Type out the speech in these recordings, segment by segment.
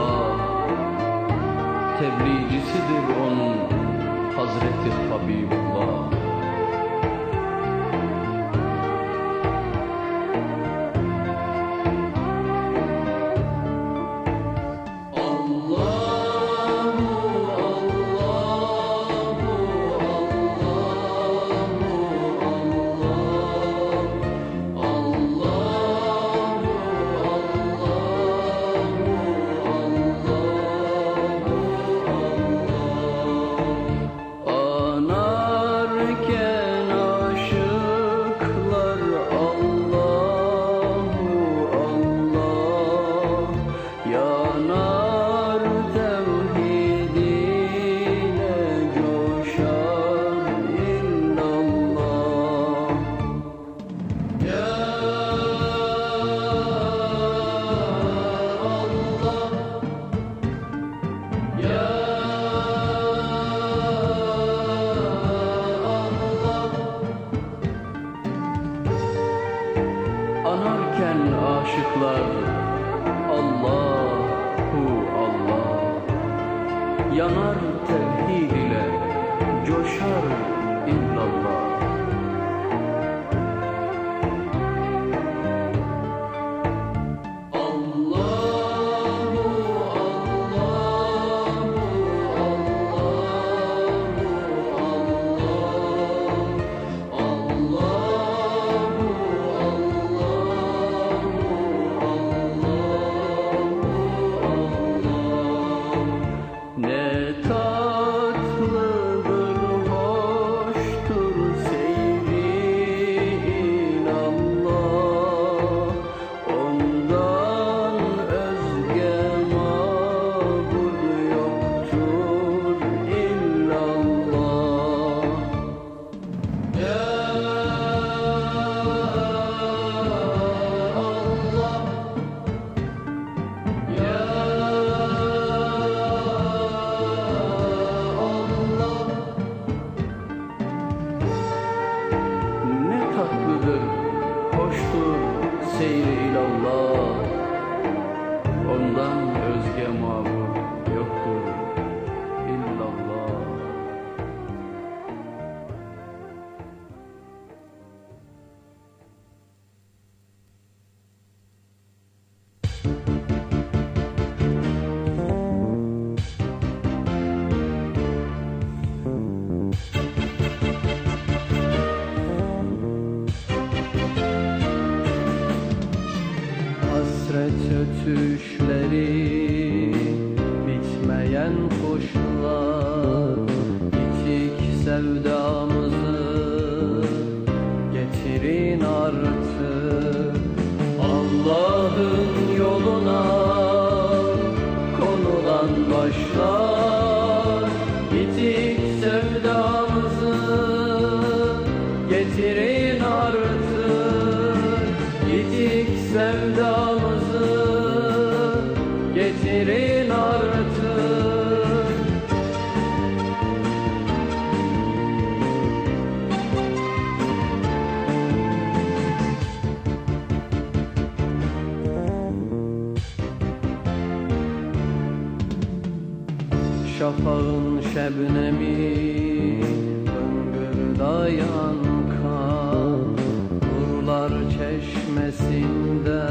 Allah Tebliğcisidir onun Hazreti Habibullah. yanarken aşıklar Allahu Allah. Yanar tevhid ile coşar illallah hasret ötüşleri Bitmeyen koşular ağlayan Kanurlar çeşmesinde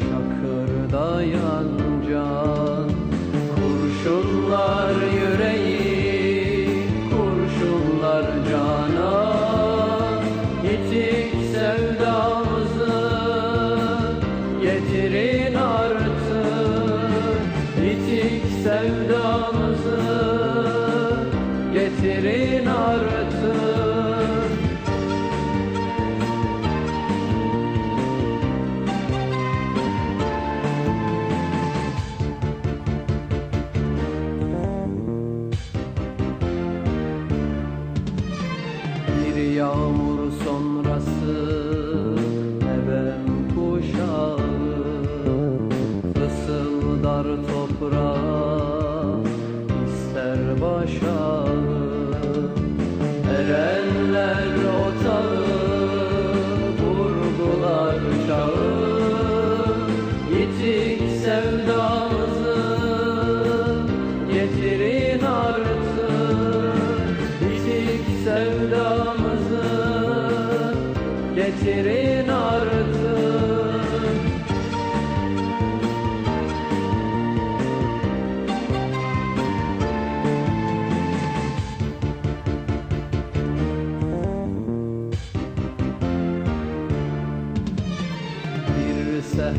şakırdayan can. Kurşunlar yüreği, kurşunlar cana. Yetik sevda not at.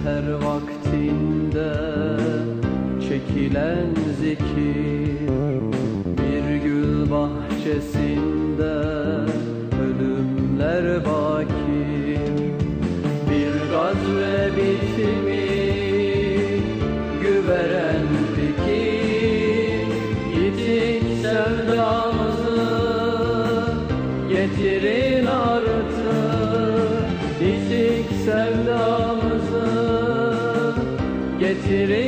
her vaktinde çekilen zikir. Bir gül bahçesinde ölümler baki. Bir gazve bitimi güveren fikir Yitik sevdamızı getirin artık. Yitik sevdamızı getirip